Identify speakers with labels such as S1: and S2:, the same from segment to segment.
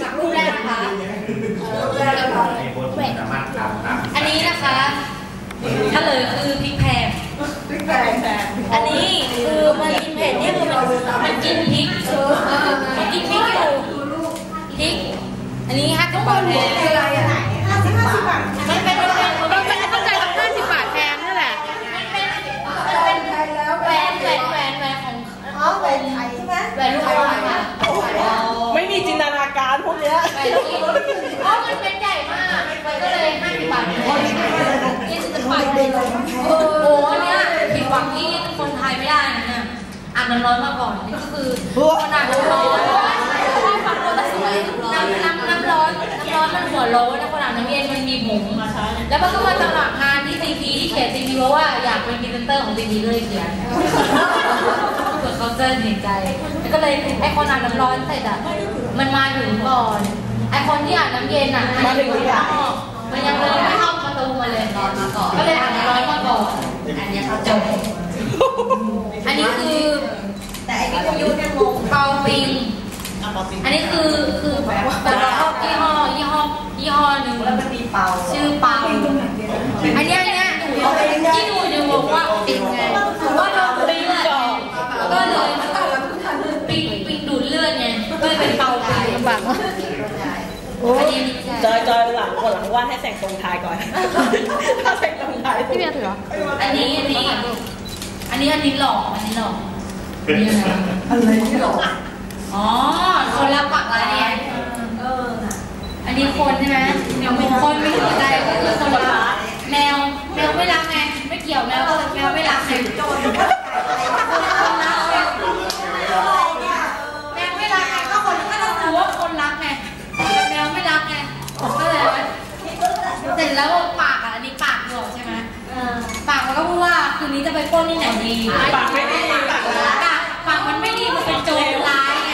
S1: สักรูปแรกนะคะแหวน
S2: สามารถทำครับ
S1: อันนี้นะคะเฉลยคือพริกแพงอันนี้คือมันกินเผ็ดเนี่ยคือมันมันกินพริกเออมันกินพริกอยู่พริก อันนี้ห้าสิบบาทแพง
S3: คืออะไรอะห้าสิบห้าสิบบาท
S1: มันเป็น เนี้
S3: ยแห
S1: วนลูกบอล
S4: เพ
S1: ราะมันเป็นใหญ่มากมันก็เลยห้าสิบบาทแพงยี่สิบบาทแพงโอ้โหเนี้ยผิดหวังที่คนไทยไม่ได้นะเนี่ยอ่านน้ำร้อนมาก่อนนี่ก็คือขนาดน้ำร้อนน้ำน้ำน้ำร้อนน้ำร้อนมันหัวโล้นแล้วขนาดน้ำเย็นมันมีผงแล้วมันก็มาสมัครงานที่ซีพีที่เขียนซีพีเพราะว่าอยากเป็นพรีเซนเตอร์ของซีพีก็เลยเขียนเผื่อเขาจะเห็นใจแล้วก็เลยไอคนอ่านน้ำร้อนเสร็จอะมันมาถึงก่อน ไอคนที่อ่านน้ำเย็นอะมาถึงข้างนอกมันยังเดินไม่เข้าประตูมาเลยร้อนมาก่อนก็เลยอ่านน้ำร้อนมาก่อนอันนี้เขาจบอันนี้คือ
S3: แต่ไอ้ที่ประยุทธ์เนี่ยงง
S1: เปาปิง อันนี้คือคือแบบยี่ห้อยี่ห้อยี่ห้อหนึ่ง
S3: แล้วมันมีเป่า
S1: ชื่อเปาอันเนี้ยอันเนี้ยที่หนูจะบอกว่าปิงไงว่าโดนปิงเลือดก็เลยปิงปิงดูดเลือดไงก็เลยเป็นเปาปิง
S4: ลำบากมาก
S1: อันนี้
S4: จอยจอยหลังคนหลังว่าให้แต่งตรงทายก่อน ถ้าแต่งตรงทายพี่เบียร์ถือ
S1: อันนี้อันนี้อันนี้อันนี้หลอกอันนี้หลอกอันนี้อะไร
S3: อะไรที่หรอ
S1: อ๋อคนรับปากร้านเนี่ยเอออันนี้คนใช่ไหมคนไม่หัวใจก็คือคนรักแมวแมวไม่รักไงไม่เกี่ยวแมวก็แมวไม่รักไง คืนนี้จะไปปล้นที่ไหนดี
S4: ปากไม่ดีปากร้าย
S1: ปากปากมันไม่ดีมันเป็นโจรร้ายไง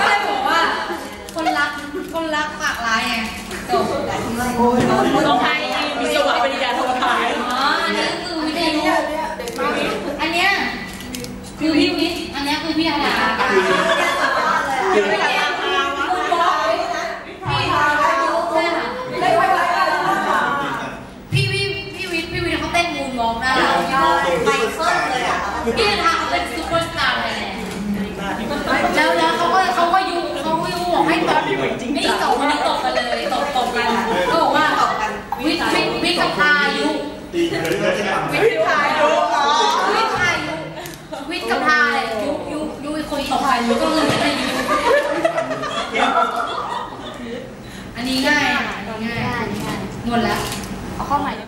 S1: ก็เลยบอกว่า คนรักคนรักปากร้ายไงจบ
S3: โอ้ย
S4: ต้องให้วิศวะปริญญาโททาย
S1: อ๋ออันนี้คือวิทยุอันเนี้ยคือพี่วิทย์อันเนี้ยคือพี่ธนาพี่วิทย์เนี่ยคุณบอกพี่ใช่ค่ะ
S3: ได้ไว้ไว้อะไรนะ
S1: พี่วิพี่วิทย์พี่วิทย์เขาเต้นมูนวอล์กได้
S3: ไปเพิ่มเลยอะ
S1: พี่ธนาเขาเป็นซูเปอร์สตาร์เลยแหละแล้วแล้วเขาก็เขาก็ยุเขาก็ยุบอกให้ตบนี่สองคนนี้ตบกันเลยตบตบกันก็บอกว่าวิทย์วิทย์วิทย์กับพายุ
S2: ตีเลยเลยที่ทำ
S1: วิทย์พายุวิทย์พายุวิทย์กับพายุยุยุอีกคนตบพายุก็เลยไม่ได้ยุอันนี้ง่ายอันนี้ง่ายหมดแล้ว
S4: เอาเข้าใหม่ดีกว่า